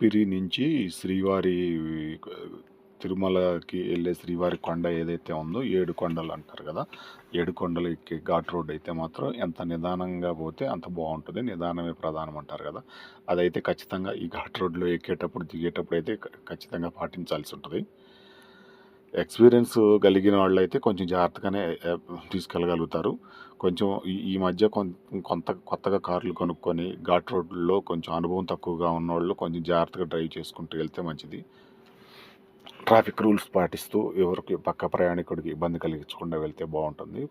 ఊపిరి నుంచి శ్రీవారి తిరుమలకి వెళ్ళే శ్రీవారి కొండ ఏదైతే ఉందో ఏడు కొండలు అంటారు కదా ఏడు కొండలు ఎక్కే ఘాట్ రోడ్ అయితే మాత్రం ఎంత నిదానంగా పోతే అంత బాగుంటుంది. నిదానమే ప్రధానం అంటారు కదా. అదైతే ఖచ్చితంగా ఈ ఘాట్ రోడ్లో ఎక్కేటప్పుడు దిగేటప్పుడు అయితే ఖచ్చితంగా పాటించాల్సి ఉంటుంది. ఎక్స్పీరియన్స్ కలిగిన వాళ్ళు అయితే కొంచెం జాగ్రత్తగానే తీసుకెళ్ళగలుగుతారు. కొంచెం ఈ ఈ మధ్య కొంత కొత్తగా కార్లు కొనుక్కొని ఘాట్ రోడ్లో కొంచెం అనుభవం తక్కువగా ఉన్నవాళ్ళు కొంచెం జాగ్రత్తగా డ్రైవ్ చేసుకుంటూ వెళ్తే మంచిది. ట్రాఫిక్ రూల్స్ పాటిస్తూ ఎవరికి పక్క ప్రయాణికుడికి ఇబ్బంది కలిగించకుండా వెళ్తే బాగుంటుంది.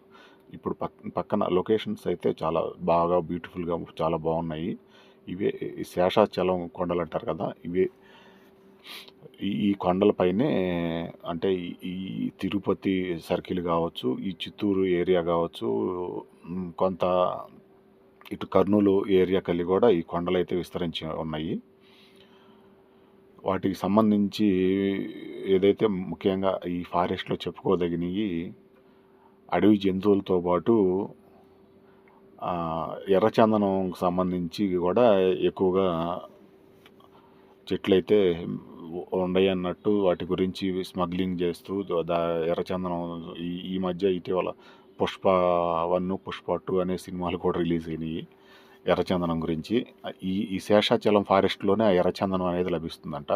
ఇప్పుడు పక్ పక్కన లొకేషన్స్ అయితే చాలా బాగా బ్యూటిఫుల్గా చాలా బాగున్నాయి. ఇవే ఈ శేషాచలం కొండలు అంటారు కదా ఇవే ఈ కొండలపైనే అంటే ఈ- తిరుపతి సర్కిల్ కావచ్చు ఈ చిత్తూరు ఏరియా కావచ్చు కొంత ఇటు కర్నూలు ఏరియా కలిగి కూడా ఈ కొండలు అయితే విస్తరించి ఉన్నాయి. వాటికి సంబంధించి ఏదైతే ముఖ్యంగా ఈ ఫారెస్ట్లో చెప్పుకోదగినవి అడవి జంతువులతో పాటు ఎర్రచందనంకి ఎర్రచందనం సంబంధించి కూడా ఎక్కువగా చెట్లయితే ఉండయి అన్నట్టు వాటి గురించి స్మగ్లింగ్ చేస్తూ దా ఎర్రచందనం ఈ ఈ మధ్య ఇటీవల పుష్ప వన్ పుష్ప టూ అనే సినిమాలు కూడా రిలీజ్ అయినాయి ఎర్రచందనం గురించి. ఈ ఈ శేషాచలం ఫారెస్ట్లోనే ఆ ఎర్రచందనం అనేది లభిస్తుందంట.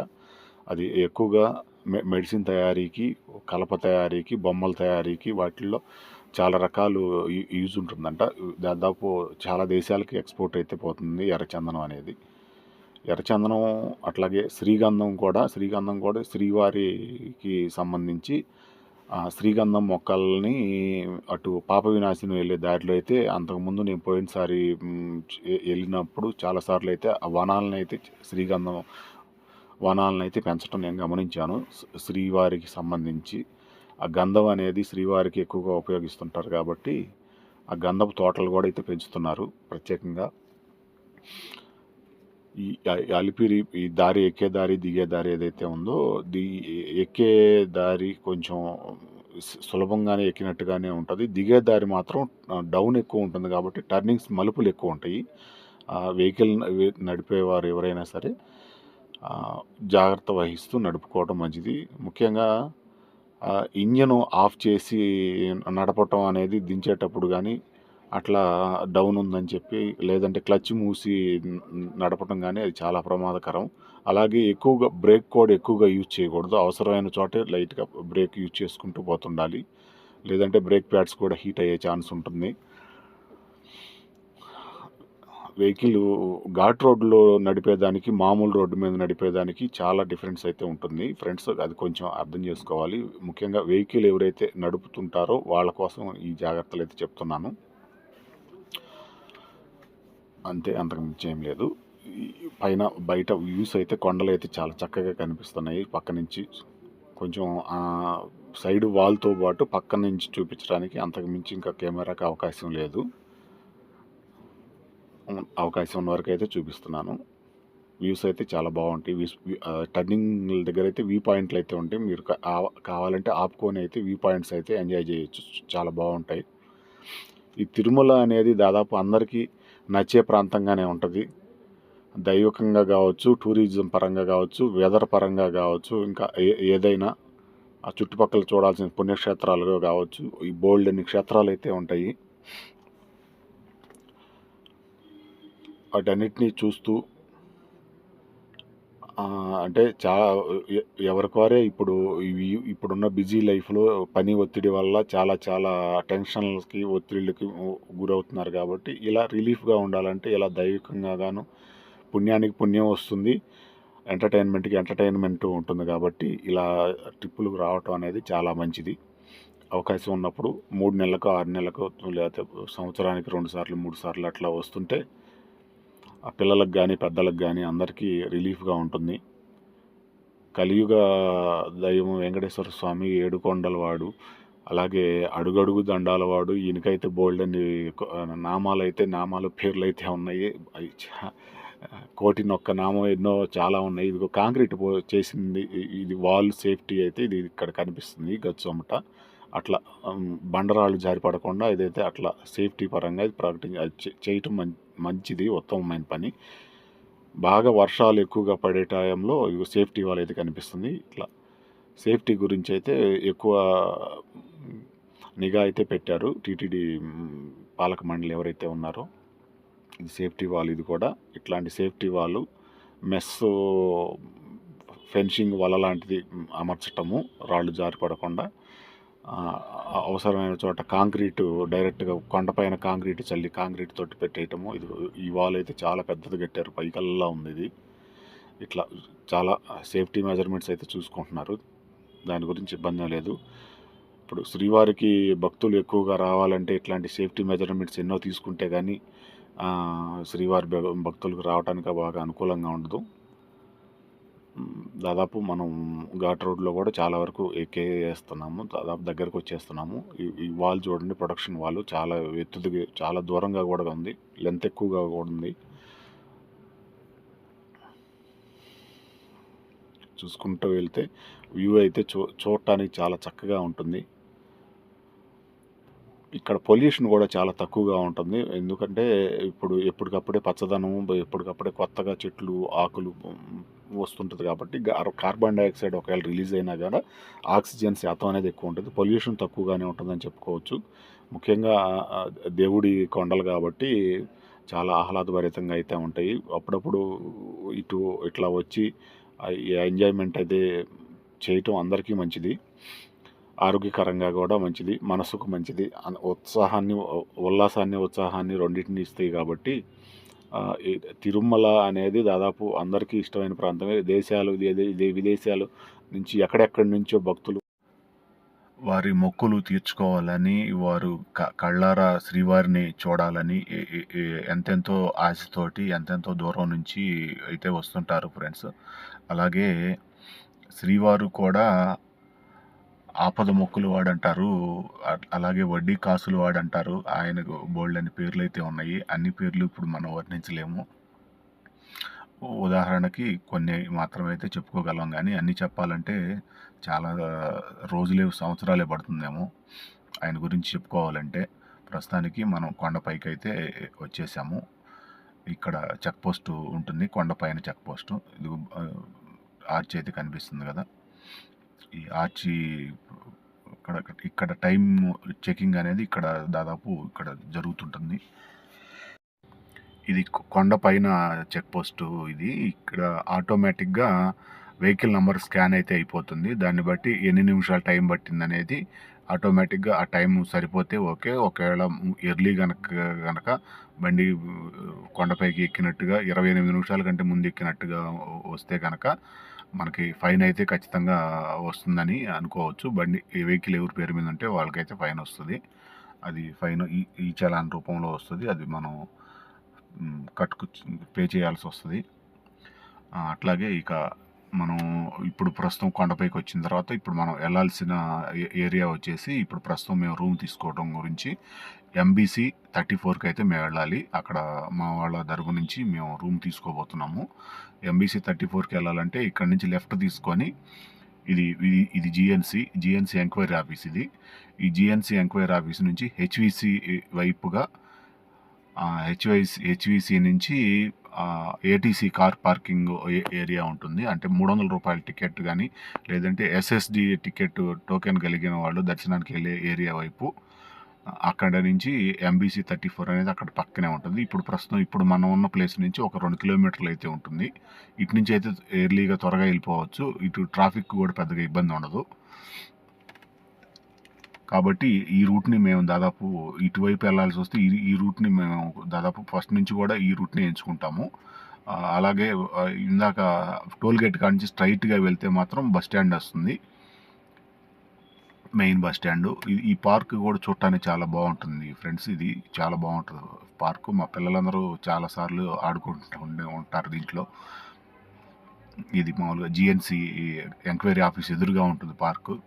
అది ఎక్కువగా మె మెడిసిన్ తయారీకి కలప తయారీకి బొమ్మల తయారీకి వాటిల్లో చాలా రకాలు యూజ్ ఉంటుందంట. దాదాపు చాలా దేశాలకి ఎక్స్పోర్ట్ అయితే పోతుంది ఎర్రచందనం అనేది. ఎర్రచందనం అట్లాగే శ్రీగంధం కూడా శ్రీగంధం కూడా శ్రీవారికి సంబంధించి ఆ, శ్రీగంధం మొక్కల్ని అటు పాప వినాశనం వెళ్ళే దారిలో అయితే అంతకుముందు నేను పోయినసారి వెళ్ళినప్పుడు చాలాసార్లు అయితే ఆ వనాలను అయితే శ్రీగంధం వనాలను అయితే పెంచడం నేను గమనించాను. శ్రీవారికి సంబంధించి ఆ గంధం అనేది శ్రీవారికి ఎక్కువగా ఉపయోగిస్తుంటారు కాబట్టి ఆ గంధపు తోటలు కూడా అయితే పెంచుతున్నారు ప్రత్యేకంగా. ఈ అలిపిరి ఈ దారి ఎక్కే దారి దిగే దారి ఏదైతే ఉందో ది ఎక్కే దారి కొంచెం సులభంగానే ఎక్కినట్టుగానే ఉంటుంది. దిగే దారి మాత్రం డౌన్ ఎక్కువ ఉంటుంది కాబట్టి టర్నింగ్స్ మలుపులు ఎక్కువ ఉంటాయి. వెహికల్ నడిపేవారు ఎవరైనా సరే జాగ్రత్త వహిస్తూ నడుపుకోవడం మంచిది. ముఖ్యంగా ఇంజను ఆఫ్ చేసి నడపటం అనేది దించేటప్పుడు కానీ అట్లా డౌన్ ఉందని చెప్పి లేదంటే క్లచ్ మూసి నడపడం నడపటం కానీ అది చాలా ప్రమాదకరం. అలాగే ఎక్కువగా బ్రేక్ కూడా ఎక్కువగా యూజ్ చేయకూడదు. అవసరమైన చోటే లైట్గా బ్రేక్ యూజ్ చేసుకుంటూ పోతుండాలి. లేదంటే బ్రేక్ ప్యాడ్స్ కూడా హీట్ అయ్యే ఛాన్స్ ఉంటుంది. వెహికల్ ఘాట్ రోడ్లో నడిపేదానికి మామూలు రోడ్డు మీద నడిపేదానికి చాలా డిఫరెన్స్ అయితే ఉంటుంది. ఫ్రెండ్స్ అది కొంచెం అర్థం చేసుకోవాలి. ముఖ్యంగా వెహికల్ ఎవరైతే నడుపుతుంటారో వాళ్ళ కోసం ఈ జాగ్రత్తలు అయితే చెప్తున్నాను. అంతే అంతకు మించి ఏం లేదు. పైన బయట వ్యూస్ అయితే కొండలు అయితే చాలా చక్కగా కనిపిస్తున్నాయి. పక్క నుంచి కొంచెం సైడ్ వాల్తో పాటు పక్క నుంచి చూపించడానికి అంతకుమించి ఇంకా కెమెరాకి అవకాశం లేదు. అవకాశం ఉన్న వరకు అయితే చూపిస్తున్నాను. వ్యూస్ అయితే చాలా బాగుంటాయి. వ్యూస్ టర్నింగ్ దగ్గర అయితే వ్యూ పాయింట్లు అయితే ఉంటాయి. మీరు కావాలంటే ఆపుకొని అయితే వ్యూ పాయింట్స్ అయితే ఎంజాయ్ చేయొచ్చు. చాలా బాగుంటాయి. ఈ తిరుమల అనేది దాదాపు అందరికీ నచ్చే ప్రాంతంగానే ఉంటుంది. దైవికంగా కావచ్చు టూరిజం పరంగా కావచ్చు వెదర్ పరంగా కావచ్చు ఇంకా ఏ- ఏదైనా ఆ చుట్టుపక్కల చూడాల్సిన పుణ్యక్షేత్రాలుగా కావచ్చు ఈ బోల్డ్ అన్ని క్షేత్రాలు అయితే ఉంటాయి. వాటన్నిటినీ చూస్తూ అంటే చాలా ఎవరికి వారే ఇప్పుడు ఇప్పుడున్న బిజీ లైఫ్లో పని ఒత్తిడి వల్ల చాలా చాలా టెన్షన్లకి ఒత్తిళ్ళకి గురవుతున్నారు కాబట్టి ఇలా రిలీఫ్గా ఉండాలంటే ఇలా దైవికంగా గాను పుణ్యానికి పుణ్యం వస్తుంది. ఎంటర్టైన్మెంట్కి ఎంటర్టైన్మెంట్ ఉంటుంది కాబట్టి ఇలా ట్రిప్పులు రావటం అనేది చాలా మంచిది. అవకాశం ఉన్నప్పుడు మూడు నెలలకు ఆరు నెలలకు లేకపోతే సంవత్సరానికి రెండు సార్లు మూడు సార్లు అట్లా వస్తుంటే ఆ పిల్లలకు కానీ పెద్దలకు కానీ అందరికీ రిలీఫ్గా ఉంటుంది. కలియుగ దైవం వెంకటేశ్వర స్వామి ఏడుకొండల వాడు అలాగే అడుగడుగు దండాల వాడు ఈయనకైతే బోల్డ్ అని నామాలు అయితే నామాలు పేర్లు అయితే ఉన్నాయి కోటి నొక్క నామం ఎన్నో చాలా ఉన్నాయి. ఇది కాంక్రీట్ పో చేసింది ఇది వాల్ సేఫ్టీ అయితే ఇది ఇక్కడ కనిపిస్తుంది గచ్చుమట. అట్లా బండరాళ్ళు జారిపడకుండా ఇదైతే అట్లా సేఫ్టీ పరంగా ఇది ప్రకటించి చేయటం మం- మంచిది ఉత్తమమైన పని. బాగా వర్షాలు ఎక్కువగా పడే టైంలో ఇగో సేఫ్టీ వాళ్ళు అయితే కనిపిస్తుంది. ఇట్లా సేఫ్టీ గురించి అయితే ఎక్కువ నిఘా అయితే పెట్టారు. టీటీడీ పాలక మండలి ఎవరైతే ఉన్నారో ఇది సేఫ్టీ వాల్ ఇది కూడా. ఇట్లాంటి సేఫ్టీ వాళ్ళు మెస్ ఫెన్సింగ్ వల లాంటిది అమర్చటము రాళ్ళు జారిపడకుండా అవసరమైన చోట కాంక్రీటు డైరెక్ట్గా కొండపైన కాంక్రీట్ చల్లి కాంక్రీట్ తోటి పెట్టేయటము. ఇది ఈ వాల్ అయితే చాలా పెద్దది కట్టారు. పైకల్లా ఉంది ఇది. ఇట్లా చాలా సేఫ్టీ మెజర్మెంట్స్ అయితే చూసుకుంటున్నారు. దాని గురించి ఇబ్బంది లేదు. ఇప్పుడు శ్రీవారికి భక్తులు ఎక్కువగా రావాలంటే ఇట్లాంటి సేఫ్టీ మెజర్మెంట్స్ ఎన్నో తీసుకుంటే కానీ శ్రీవారి భక్తులకు రావడానికి బాగా అనుకూలంగా ఉండదు. దాదాపు మనం ఘాట్ రోడ్లో కూడా చాలా వరకు ఎక్కేస్తున్నాము దాదాపు దగ్గరకు వచ్చేస్తున్నాము. ఈ వాల్ చూడండి ప్రొడక్షన్ వాళ్ళు చాలా ఎత్తుది చాలా దూరంగా కూడా ఉంది. లెంత్ ఎక్కువగా కూడా ఉంది. చూసుకుంటూ వెళ్తే వ్యూ అయితే చూ చూడటానికి చాలా చక్కగా ఉంటుంది. ఇక్కడ పొల్యూషన్ కూడా చాలా తక్కువగా ఉంటుంది. ఎందుకంటే ఇప్పుడు ఎప్పటికప్పుడే పచ్చదనం ఎప్పటికప్పుడే కొత్తగా చెట్లు ఆకులు వస్తుంటుంది కాబట్టి కార్బన్ డైఆక్సైడ్ ఒకవేళ రిలీజ్ అయినా కూడా ఆక్సిజన్ శాతం అనేది ఎక్కువ ఉంటుంది. పొల్యూషన్ తక్కువగానే ఉంటుందని చెప్పుకోవచ్చు. ముఖ్యంగా దేవుడి కొండలు కాబట్టి చాలా ఆహ్లాదభరితంగా అయితే ఉంటాయి. అప్పుడప్పుడు ఇటు ఇట్లా వచ్చి ఎంజాయ్మెంట్ అయితే చేయటం అందరికీ మంచిది. ఆరోగ్యకరంగా కూడా మంచిది మనసుకు మంచిది. ఉత్సాహాన్ని ఉల్లాసాన్ని ఉత్సాహాన్ని రెండింటిని ఇస్తాయి కాబట్టి తిరుమల అనేది దాదాపు అందరికీ ఇష్టమైన ప్రాంతమే. దేశాలు విదేశాలు నుంచి ఎక్కడెక్కడి నుంచో భక్తులు వారి మొక్కులు తీర్చుకోవాలని వారు క కళ్ళారా శ్రీవారిని చూడాలని ఎంతెంతో ఆశతోటి ఎంతెంతో దూరం నుంచి అయితే వస్తుంటారు ఫ్రెండ్స్. అలాగే శ్రీవారు కూడా ఆపద మొక్కులు వాడంటారు. అలాగే వడ్డీ కాసులు వాడంటారు. ఆయనకు బోల్డ్ అని పేర్లు అయితే ఉన్నాయి. అన్ని పేర్లు ఇప్పుడు మనం వర్ణించలేము. ఉదాహరణకి కొన్ని మాత్రమే అయితే చెప్పుకోగలం కానీ అన్ని చెప్పాలంటే చాలా రోజులే సంవత్సరాలే పడుతుందేమో ఆయన గురించి చెప్పుకోవాలంటే. ప్రస్తుతానికి మనం కొండపైకి అయితే వచ్చేసాము. ఇక్కడ చెక్ పోస్టు ఉంటుంది. కొండపైన చెక్ పోస్ట్. ఇది ఆర్చ్ అయితే కనిపిస్తుంది కదా. ఈ ఆర్చి ఇక్కడ ఇక్కడ టైం చెకింగ్ అనేది ఇక్కడ దాదాపు ఇక్కడ జరుగుతుంటుంది. ఇది కొండపైన చెక్ పోస్ట్ ఇది. ఇక్కడ ఆటోమేటిక్గా వెహికల్ నెంబర్ స్కాన్ అయితే అయిపోతుంది. దాన్ని బట్టి ఎన్ని నిమిషాలు టైం పట్టింది అనేది ఆటోమేటిక్గా ఆ టైం సరిపోతే ఓకే. ఒకవేళ ఎర్లీ కనుక కనుక బండి కొండపైకి ఎక్కినట్టుగా ఇరవై ఎనిమిది నిమిషాల కంటే ముందు ఎక్కినట్టుగా వస్తే కనుక మనకి ఫైన్ అయితే ఖచ్చితంగా వస్తుందని అనుకోవచ్చు. బండి ఈ వెహికల్ ఎవరి పేరు మీద ఉంటే వాళ్ళకైతే ఫైన్ వస్తుంది. అది ఫైన్ ఈ ఈ చలాన్ రూపంలో వస్తుంది. అది మనం కట్టుకు పే చేయాల్సి వస్తుంది. అట్లాగే ఇక మనం ఇప్పుడు ప్రస్తుతం కొండపైకి వచ్చిన తర్వాత ఇప్పుడు మనం వెళ్ళాల్సిన ఏరియా వచ్చేసి ఇప్పుడు ప్రస్తుతం మేము రూమ్ తీసుకోవడం గురించి ఎంబీసీ థర్టీ ఫోర్కి అయితే మేము వెళ్ళాలి. అక్కడ మా వాళ్ళ దరుగు నుంచి మేము రూమ్ తీసుకోబోతున్నాము. ఎంబీసీ థర్టీ ఫోర్కి వెళ్ళాలంటే ఇక్కడ నుంచి లెఫ్ట్ తీసుకొని ఇది ఇది ఇది జిఎన్సి జిఎన్సి ఎంక్వైరీ ఆఫీస్ ఇది. ఈ జిఎన్సి ఎంక్వైరీ ఆఫీస్ నుంచి హెచ్విసి వైపుగా హెచ్వైసి హెచ్విసి నుంచి ఏటీసీ కార్ పార్కింగ్ ఏ- ఏరియా ఉంటుంది. అంటే మూడు వందల రూపాయల టికెట్ కానీ లేదంటే ఎస్ఎస్డి టికెట్ టోకెన్ కలిగిన వాళ్ళు దర్శనానికి వెళ్ళే ఏరియా వైపు అక్కడ నుంచి ఎంబీసీ థర్టీ ఫోర్ అనేది అక్కడ పక్కనే ఉంటుంది. ఇప్పుడు ప్రస్తుతం ఇప్పుడు మనం ఉన్న ప్లేస్ నుంచి ఒక రెండు కిలోమీటర్లు అయితే ఉంటుంది. ఇటు నుంచి అయితే ఎర్లీగా త్వరగా వెళ్ళిపోవచ్చు. ఇటు ట్రాఫిక్ కూడా పెద్దగా ఇబ్బంది ఉండదు. కాబట్టి ఈ రూట్ని మేము దాదాపు ఇటువైపు వెళ్ళాల్సి వస్తే ఈ ఈ రూట్ని మేము దాదాపు ఫస్ట్ నుంచి కూడా ఈ రూట్ని ఎంచుకుంటాము. అలాగే ఇందాక టోల్ గేట్ కాడ నుంచి స్ట్రైట్గా వెళ్తే మాత్రం బస్ స్టాండ్ వస్తుంది. Main bus stand. ఈ- ఈ పార్క్ కూడా చూడటానికి చాలా బాగుంటుంది ఫ్రెండ్స్. ఇది చాలా బాగుంటుంది పార్కు. మా పిల్లలందరూ చాలాసార్లు ఆడుకుంటూ ఉండే ఉంటారు దీంట్లో. ఇది మామూలుగా జిఎన్సి ఎంక్వైరీ ఆఫీస్ ఎదురుగా ఉంటుంది పార్కు.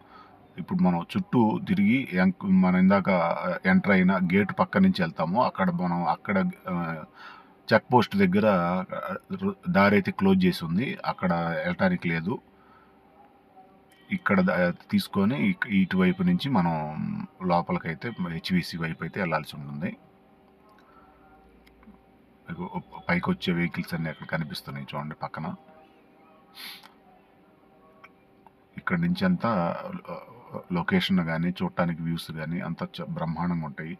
ఇప్పుడు మనం చుట్టూ తిరిగి ఎంక్ మనం ఇందాక ఎంటర్ అయిన గేట్ పక్క నుంచి వెళ్తాము. అక్కడ మనం అక్కడ చెక్ పోస్ట్ దగ్గర దారి అయితే క్లోజ్ చేసి ఉంది. అక్కడ వెళ్ళటానికి లేదు. ఇక్కడ తీసుకొని ఇటువైపు నుంచి మనం లోపలికైతే హెచ్విసి వైపు అయితే వెళ్ళాల్సి ఉంటుంది. పైకి వచ్చే వెహికల్స్ అన్నీ అక్కడ కనిపిస్తున్నాయి చూడండి పక్కన. ఇక్కడ నుంచి అంతా లొకేషన్ కానీ చూడటానికి వ్యూస్ కానీ అంత బ్రహ్మాండంగా ఉంటాయి.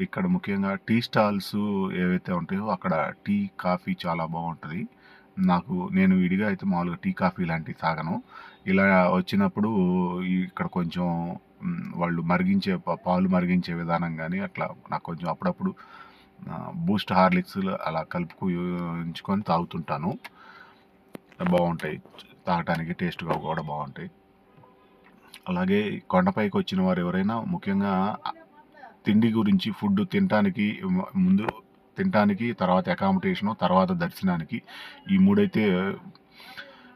ఇక్కడ ముఖ్యంగా టీ స్టాల్స్ ఏవైతే ఉంటాయో అక్కడ టీ కాఫీ చాలా బాగుంటుంది. నాకు నేను విడిగా అయితే మామూలుగా టీ కాఫీ లాంటివి తాగను. ఇలా వచ్చినప్పుడు ఇక్కడ కొంచెం వాళ్ళు మరిగించే పాలు మరిగించే విధానం కానీ అట్లా నాకు కొంచెం అప్పుడప్పుడు బూస్ట్ హార్లిక్స్ అలా కలుపుకు ఉంచుకొని తాగుతుంటాను. బాగుంటాయి. తాగటానికి టేస్ట్గా కూడా బాగుంటాయి. అలాగే కొండపైకి వచ్చిన వారు ఎవరైనా ముఖ్యంగా తిండి గురించి ఫుడ్ తినటానికి ముందు తినటానికి తర్వాత అకామిడేషను తర్వాత దర్శనానికి ఈ మూడైతే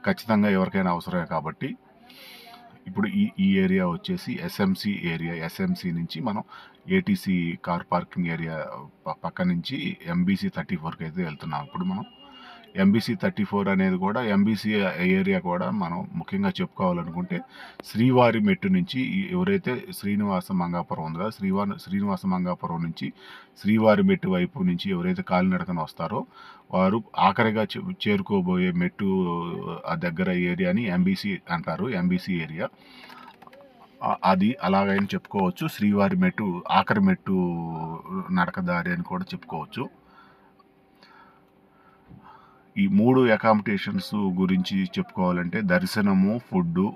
ఖచ్చితంగా ఎవరికైనా అవసరమే కాబట్టి ఇప్పుడు ఈ ఈ ఏరియా వచ్చేసి ఎస్ఎంసి ఏరియా. ఎస్ఎంసి నుంచి మనం ఏటీసీ కార్ పార్కింగ్ ఏరియా పక్క నుంచి ఎంబీసీ థర్టీ ఫోర్కి అయితే వెళ్తున్నాం. ఇప్పుడు మనం ఎంబీసీ థర్టీ ఫోర్ అనేది కూడా ఎంబీసీ ఏరియా కూడా మనం ముఖ్యంగా చెప్పుకోవాలనుకుంటే శ్రీవారి మెట్టు నుంచి ఎవరైతే శ్రీనివాస మంగాపురం ఉంది కదా శ్రీవారి శ్రీనివాస మంగాపురం నుంచి శ్రీవారి మెట్టు వైపు నుంచి ఎవరైతే కాలినడకన వస్తారో వారు ఆఖరిగా చేరుకోబోయే మెట్టు ఆ దగ్గర ఏరియాని ఎంబీసీ అంటారు ఎంబీసీ ఏరియా అది అలాగైనా చెప్పుకోవచ్చు. శ్రీవారి మెట్టు ఆఖరి మెట్టు నడకదారి అని కూడా చెప్పుకోవచ్చు. ఈ మూడు అకామిడేషన్స్ గురించి చెప్పుకోవాలంటే దర్శనము ఫుడ్డు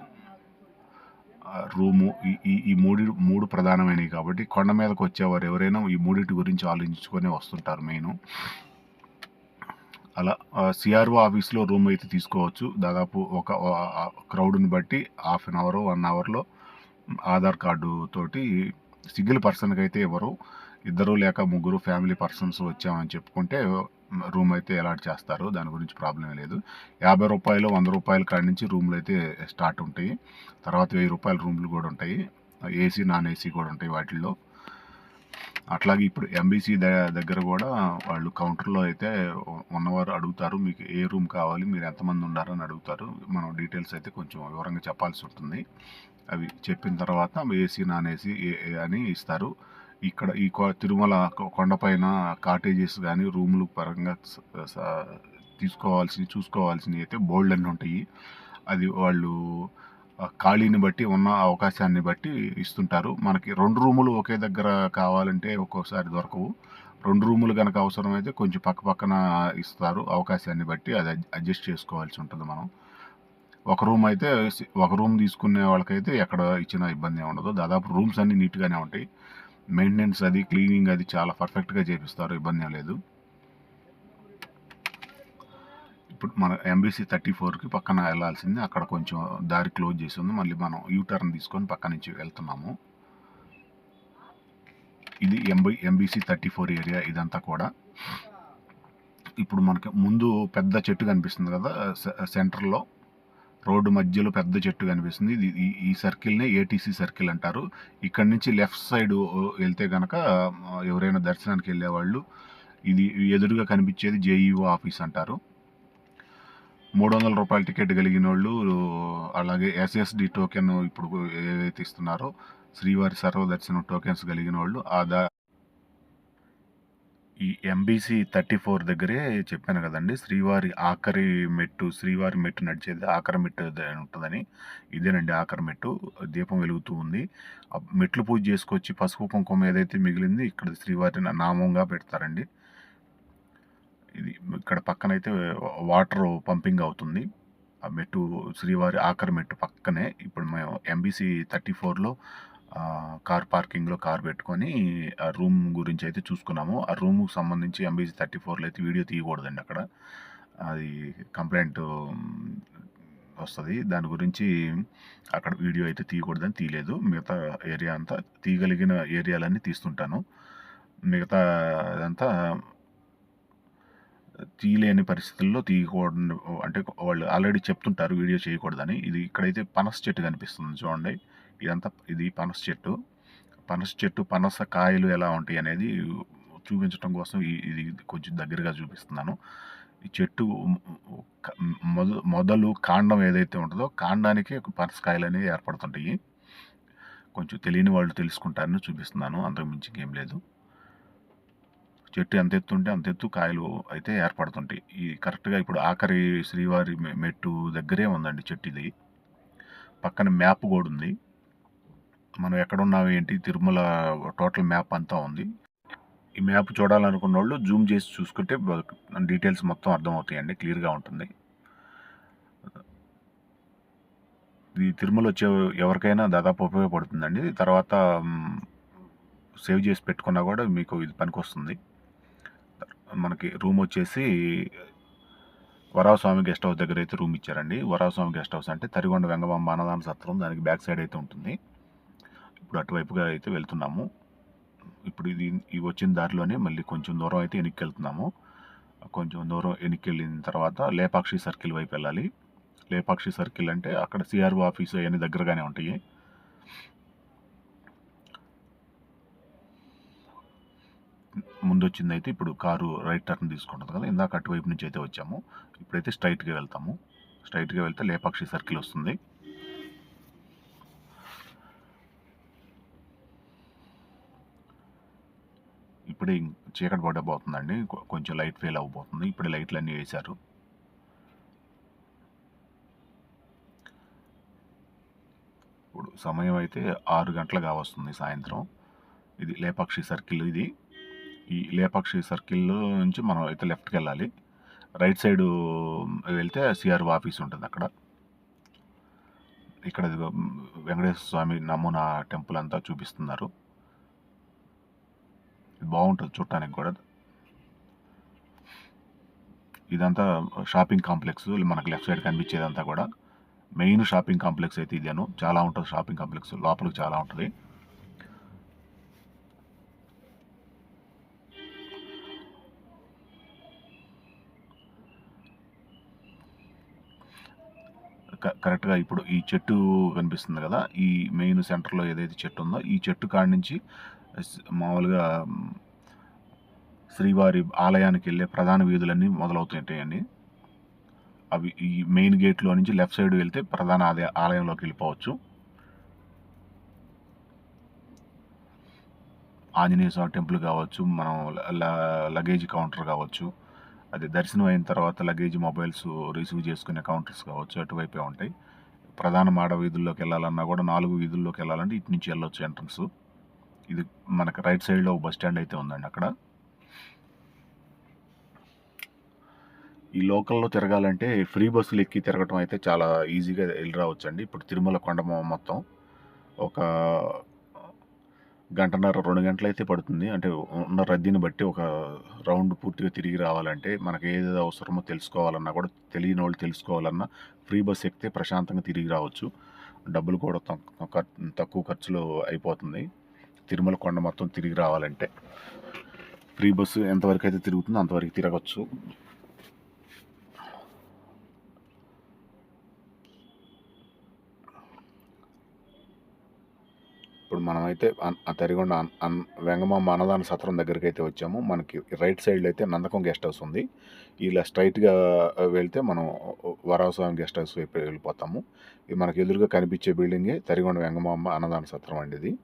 రూము ఈ ఈ ఈ మూడు మూడు ప్రధానమైనవి కాబట్టి కొండ మీదకి వచ్చేవారు ఎవరైనా ఈ మూడింటి గురించి ఆలోచించుకొని వస్తుంటారు మెయిన్. అలా సిఆర్ఓ ఆఫీస్లో రూమ్ అయితే తీసుకోవచ్చు. దాదాపు ఒక క్రౌడ్ని బట్టి హాఫ్ అన్ అవర్ వన్ అవర్లో ఆధార్ కార్డు తోటి సింగిల్ పర్సన్కి అయితే ఎవరు ఇద్దరు లేక ముగ్గురు ఫ్యామిలీ పర్సన్స్ వచ్చామని చెప్పుకుంటే రూమ్ అయితే అలాట్ చేస్తారు. దాని గురించి ప్రాబ్లం లేదు. యాభై రూపాయలు వంద రూపాయల కాడి నుంచి రూమ్లు అయితే స్టార్ట్ ఉంటాయి. తర్వాత వెయ్యి రూపాయల రూమ్లు కూడా ఉంటాయి. ఏసీ నాన్ ఏసీ కూడా ఉంటాయి వాటిల్లో. అట్లాగే ఇప్పుడు ఎంబీసీ దగ్గర కూడా వాళ్ళు కౌంటర్లో అయితే ఉన్నవారు అడుగుతారు మీకు ఏ రూమ్ కావాలి? మీరు ఎంతమంది ఉన్నారని అడుగుతారు. మనం డీటెయిల్స్ అయితే కొంచెం వివరంగా చెప్పాల్సి ఉంటుంది. అవి చెప్పిన తర్వాత ఏసీ నాన్ ఏసీ అని ఇస్తారు. ఇక్కడ ఈ కొ- తిరుమల కొండపైన కాటేజెస్ కానీ రూములు పరంగా తీసుకోవాల్సినవి చూసుకోవాల్సినవి అయితే బోల్డ్ అన్నీ ఉంటాయి. అది వాళ్ళు ఖాళీని బట్టి ఉన్న అవకాశాన్ని బట్టి ఇస్తుంటారు. మనకి రెండు రూములు ఒకే దగ్గర కావాలంటే ఒక్కోసారి దొరకవు. రెండు రూములు కనుక అవసరమైతే కొంచెం పక్క పక్కన ఇస్తారు. అవకాశాన్ని బట్టి అది అడ్జస్ట్ చేసుకోవాల్సి ఉంటుంది మనం. ఒక రూమ్ అయితే ఒక రూమ్ తీసుకునే వాళ్ళకైతే ఎక్కడ ఇచ్చినా ఇబ్బంది ఉండదు. దాదాపు రూమ్స్ అన్నీ నీట్గానే ఉంటాయి. మెయింటెనెన్స్ అది క్లీనింగ్ అది చాలా పర్ఫెక్ట్గా చేపిస్తారు ఇబ్బంది లేదు. ఇప్పుడు మన ఎంబీసీ థర్టీ ఫోర్కి పక్కన వెళ్ళాల్సింది అక్కడ కొంచెం దారి క్లోజ్ చేసి ఉంది మళ్ళీ మనం యూ టర్న్ తీసుకొని పక్క నుంచి వెళ్తున్నాము. ఇది MB MBC thirty four area ఇదంతా కూడా. ఇప్పుడు మనకి ముందు పెద్ద చెట్టు కనిపిస్తుంది కదా సె- సెంటర్లో. రోడ్డు మధ్యలో పెద్ద చెట్టు కనిపిస్తుంది. ఇది ఈ- సర్కిల్నే ఏటీసీ సర్కిల్ అంటారు. ఇక్కడ నుంచి లెఫ్ట్ సైడ్ వెళ్తే కనుక ఎవరైనా దర్శనానికి వెళ్ళేవాళ్ళు ఇది ఎదురుగా కనిపించేది జేఈఓ ఆఫీస్ అంటారు. మూడు వందల రూపాయల టికెట్ కలిగిన వాళ్ళు అలాగే ఎస్ఎస్డి టోకెన్ ఇప్పుడు ఏవైతే ఇస్తున్నారో శ్రీవారి సర్వదర్శనం టోకెన్స్ కలిగిన వాళ్ళు ఆ దా ఈ ఎంబీసీ థర్టీ ఫోర్ దగ్గరే చెప్పాను కదండి. శ్రీవారి ఆఖరి మెట్టు శ్రీవారి మెట్టు నడిచేది ఆఖరి మెట్టు ఉంటుందని. ఇదేనండి ఆఖరి మెట్టు. దీపం వెలుగుతూ ఉంది. ఆ మెట్లు పూజ చేసుకొచ్చి పసుపు కుంకుమ ఏదైతే మిగిలింది ఇక్కడ శ్రీవారి నామంగా పెడతారండి. ఇది ఇక్కడ పక్కనైతే వాటర్ పంపింగ్ అవుతుంది. ఆ మెట్టు శ్రీవారి ఆఖరి మెట్టు పక్కనే. ఇప్పుడు మేము ఎంబీసీ థర్టీ ఫోర్లో కార్ పార్కింగ్లో కార్ పెట్టుకొని ఆ రూమ్ గురించి అయితే చూసుకున్నాము. ఆ రూమ్కి సంబంధించి ఎంబీసీ థర్టీ ఫోర్లో అయితే వీడియో తీయకూడదండి అక్కడ. అది కంప్లైంట్ వస్తుంది. దాని గురించి అక్కడ వీడియో అయితే తీయకూడదని తీయలేదు. మిగతా ఏరియా అంతా తీయగలిగిన ఏరియాలన్నీ తీస్తుంటాను. మిగతా అదంతా తీయలేని పరిస్థితుల్లో తీయకూడదు అంటే వాళ్ళు ఆల్రెడీ చెప్తుంటారు వీడియో చేయకూడదని. ఇది ఇక్కడైతే పనస చెట్టు కనిపిస్తుంది చూడండి. ఇదంతా ఇది పనస చెట్టు. పనస చెట్టు పనస కాయలు ఎలా ఉంటాయి అనేది చూపించడం కోసం ఇది కొంచెం దగ్గరగా చూపిస్తున్నాను. ఈ చెట్టు మొదలు కాండం ఏదైతే ఉంటుందో కాండానికి పనసకాయలు అనేవి ఏర్పడుతుంటాయి. కొంచెం తెలియని వాళ్ళు తెలుసుకుంటారని చూపిస్తున్నాను. అంతకు మించి ఇంకేం లేదు. చెట్టు ఎంత ఎత్తు ఉంటే అంత ఎత్తు కాయలు అయితే ఏర్పడుతుంటాయి. ఈ కరెక్ట్గా ఇప్పుడు ఆఖరి శ్రీవారి మెట్టు దగ్గరే ఉందండి చెట్టు ఇది. పక్కన మ్యాప్ కూడా ఉంది. మనం ఎక్కడున్నాం ఏంటి తిరుమల టోటల్ మ్యాప్ అంతా ఉంది. ఈ మ్యాప్ చూడాలనుకున్న వాళ్ళు జూమ్ చేసి చూసుకుంటే డీటెయిల్స్ మొత్తం అర్థమవుతాయండి క్లియర్గా ఉంటుంది. ఈ తిరుమల వచ్చే ఎవరికైనా దాదాపు ఉపయోగపడుతుందండి. తర్వాత సేవ్ చేసి పెట్టుకున్నా కూడా మీకు ఇది పనికొస్తుంది. మనకి రూమ్ వచ్చేసి వరావస్వామి గెస్ట్ హౌస్ దగ్గర అయితే రూమ్ ఇచ్చారండి. వరావస్వామి గెస్ట్ హౌస్ అంటే తరిగొండ వెంగమాంబ అన్నదాన సత్రం దానికి బ్యాక్ సైడ్ అయితే ఉంటుంది. ఇప్పుడు అటువైపుగా అయితే వెళ్తున్నాము. ఇప్పుడు ఇది ఇవి వచ్చిన దారిలోనే మళ్ళీ కొంచెం దూరం అయితే వెనక్కి వెళ్తున్నాము కొంచెం దూరం వెనక్కి వెళ్ళిన తర్వాత లేపాక్షి సర్కిల్ వైపు వెళ్ళాలి. లేపాక్షి సర్కిల్ అంటే అక్కడ సిఆర్ఓ ఆఫీస్ అవన్నీ దగ్గరగానే ఉంటాయి. ముందు వచ్చింది అయితే ఇప్పుడు కారు రైట్ టర్న్ తీసుకుంటుంది కదా ఇందాక అటువైపు నుంచి అయితే వచ్చాము. ఇప్పుడైతే స్ట్రైట్గా వెళ్తాము. స్ట్రైట్గా వెళ్తే లేపాక్షి సర్కిల్ వస్తుంది. ఇప్పుడే చీకటి పడబోతుందండి. కొంచెం లైట్ ఫెయిల్ అవ్వబోతుంది. ఇప్పుడే లైట్లు అన్నీ వేశారు. ఇప్పుడు సమయం అయితే ఆరు గంటలు వస్తుంది సాయంత్రం. ఇది లేపాక్షి సర్కిల్ ఇది. ఈ లేపాక్షి సర్కిల్ నుంచి మనం అయితే లెఫ్ట్కి వెళ్ళాలి. రైట్ సైడ్ వెళ్తే సిఆర్ఓ ఆఫీస్ ఉంటుంది అక్కడ. ఇక్కడ వెంకటేశ్వర స్వామి నమూనా టెంపుల్ అంతా చూపిస్తున్నారు. బాగుంటుంది చూడటానికి కూడా. ఇదంతా షాపింగ్ కాంప్లెక్స్ మనకు లెఫ్ట్ సైడ్ కనిపించేదంతా కూడా. మెయిన్ షాపింగ్ కాంప్లెక్స్ అయితే ఇదేను. చాలా ఉంటుంది షాపింగ్ కాంప్లెక్స్. లోపలికి చాలా ఉంటుంది. కరెక్ట్గా ఇప్పుడు ఈ చెట్టు కనిపిస్తుంది కదా? ఈ మెయిన్ సెంటర్లో ఏదైతే చెట్టు ఉందో ఈ చెట్టు కాడి నుంచి మామూలుగా శ్రీవారి ఆలయానికి వెళ్ళే ప్రధాన వీధులన్నీ మొదలవుతుంటాయండి. అవి ఈ మెయిన్ గేట్లో నుంచి లెఫ్ట్ సైడ్ వెళ్తే ప్రధాన ఆలయ ఆలయంలోకి వెళ్ళిపోవచ్చు. ఆంజనేయ స్వామి టెంపుల్ కావచ్చు మనం లగేజ్ కౌంటర్ కావచ్చు అది దర్శనం అయిన తర్వాత లగేజ్ మొబైల్స్ రిసీవ్ చేసుకునే కౌంటర్స్ కావచ్చు అటువైపే ఉంటాయి. ప్రధాన మాడ వీధుల్లోకి వెళ్ళాలన్నా కూడా నాలుగు వీధుల్లోకి వెళ్ళాలంటే ఇటు నుంచి వెళ్ళొచ్చు ఎంట్రన్స్. ఇది మనకి రైట్ సైడ్లో బస్ స్టాండ్ అయితే ఉందండి అక్కడ. ఈ లోకల్లో తిరగాలంటే ఫ్రీ బస్సులు ఎక్కి తిరగటం అయితే చాలా ఈజీగా వెళ్ళి రావచ్చండి. ఇప్పుడు తిరుమల కొండ మొత్తం ఒక గంటన్నర రెండు గంటలు అయితే పడుతుంది. అంటే ఉన్న రద్దీని బట్టి ఒక రౌండ్ పూర్తిగా తిరిగి రావాలంటే మనకి ఏది అవసరమో తెలుసుకోవాలన్నా కూడా తెలియని వాళ్ళు తెలుసుకోవాలన్నా ఫ్రీ బస్ ఎక్కితే ప్రశాంతంగా తిరిగి రావచ్చు. డబ్బులు కూడా తక్కువ ఖర్చులో అయిపోతుంది. తిరుమల కొండ మొత్తం తిరిగి రావాలంటే. ఫ్రీ బస్సు ఎంతవరకు అయితే తిరుగుతుందో అంతవరకు తిరగచ్చు. ఇప్పుడు మనమైతే ఆ తరిగొండ అన్- అన్నదాన సత్రం దగ్గరికి అయితే వచ్చాము. మనకి రైట్ సైడ్లో అయితే నందకం గెస్ట్ హౌస్ ఉంది. ఇలా స్ట్రైట్గా వెళ్తే మనం వరావస్వామి గెస్ట్ హౌస్ వైపు వెళ్ళిపోతాము. ఇది మనకి ఎదురుగా కనిపించే బిల్డింగే తరిగొండ వెంగమామ అన్నదాన సత్రం అండి ఇది.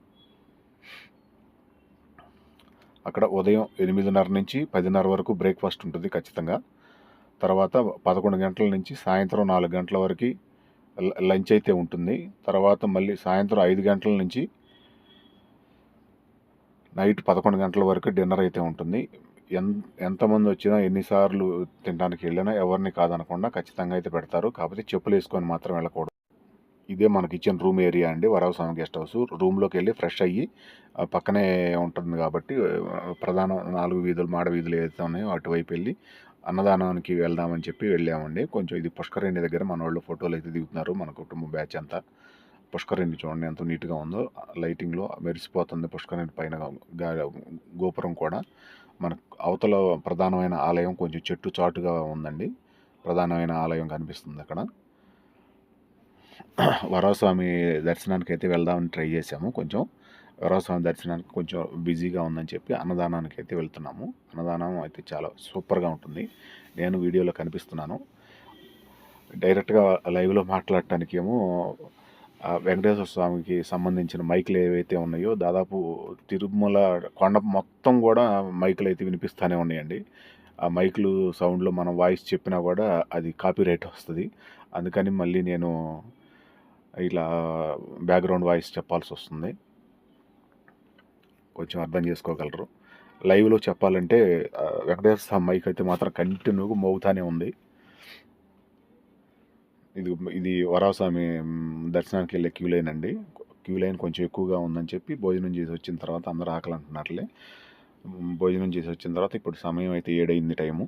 అక్కడ ఉదయం ఎనిమిదిన్నర నుంచి పదిన్నర వరకు బ్రేక్ఫాస్ట్ ఉంటుంది ఖచ్చితంగా. తర్వాత పదకొండు గంటల నుంచి సాయంత్రం నాలుగు గంటల వరకు లంచ్ అయితే ఉంటుంది. తర్వాత మళ్ళీ సాయంత్రం ఐదు గంటల నుంచి నైట్ పదకొండు గంటల వరకు డిన్నర్ అయితే ఉంటుంది. ఎన్ ఎంతమంది వచ్చినా ఎన్నిసార్లు తినడానికి వెళ్ళినా ఎవరిని కాదనకుండా ఖచ్చితంగా అయితే పెడతారు. కాకపోతే చెప్పులు వేసుకొని మాత్రం వెళ్ళకూడదు. ఇదే మనకి ఇచ్చిన రూమ్ ఏరియా అండి వరవస్వామి గెస్ట్ హౌస్. రూమ్లోకి వెళ్ళి ఫ్రెష్ అయ్యి పక్కనే ఉంటుంది కాబట్టి ప్రధాన నాలుగు వీధులు మాడ వీధులు ఏదైతే ఉన్నాయో అటువైపు వెళ్ళి అన్నదానానికి వెళ్దామని చెప్పి వెళ్ళామండి. కొంచెం ఇది పుష్కరిణి దగ్గర మన వాళ్ళు ఫోటోలు అయితే దిగుతున్నారు మన కుటుంబ బ్యాచ్ అంతా. పుష్కరిణి చూడండి ఎంత నీట్గా ఉందో లైటింగ్లో మెరిసిపోతుంది పుష్కరిణి పైన గోపురం కూడా. మన అవతల ప్రధానమైన ఆలయం కొంచెం చెట్టు చాటుగా ఉందండి ప్రధానమైన ఆలయం కనిపిస్తుంది అక్కడ. వరస్వామి దర్శనానికి అయితే వెళ్దామని ట్రై చేసాము కొంచెం. వరస్వామి దర్శనానికి కొంచెం బిజీగా ఉందని చెప్పి అన్నదానానికి అయితే వెళ్తున్నాము. అన్నదానం అయితే చాలా సూపర్గా ఉంటుంది. నేను వీడియోలో కనిపిస్తున్నాను. డైరెక్ట్గా లైవ్లో మాట్లాడటానికి ఏమో వెంకటేశ్వర స్వామికి సంబంధించిన మైకులు ఏవైతే ఉన్నాయో దాదాపు తిరుమల కొండ మొత్తం కూడా మైకులు అయితే వినిపిస్తూనే ఉన్నాయండి. ఆ మైకులు సౌండ్లో మనం వాయిస్ చెప్పినా కూడా అది కాపీ రైట్ వస్తుంది. అందుకని మళ్ళీ నేను ఇలా బ్యాక్గ్రౌండ్ వాయిస్ చెప్పాల్సి వస్తుంది కొంచెం అర్థం చేసుకోగలరు. లైవ్లో చెప్పాలంటే వెంకటేశ్వర స్వామి మైక్ అయితే మాత్రం కంటిన్యూగా మోగుతానే ఉంది. ఇది ఇది వరాస్వామి దర్శనానికి వెళ్ళే క్యూ లైన్ అండి. క్యూ లైన్ కొంచెం ఎక్కువగా ఉందని చెప్పి భోజనం చేసి వచ్చిన తర్వాత అందరూ ఆకలి అంటున్నారులే. భోజనం చేసి వచ్చిన తర్వాత ఇప్పుడు సమయం అయితే ఏడైంది టైము.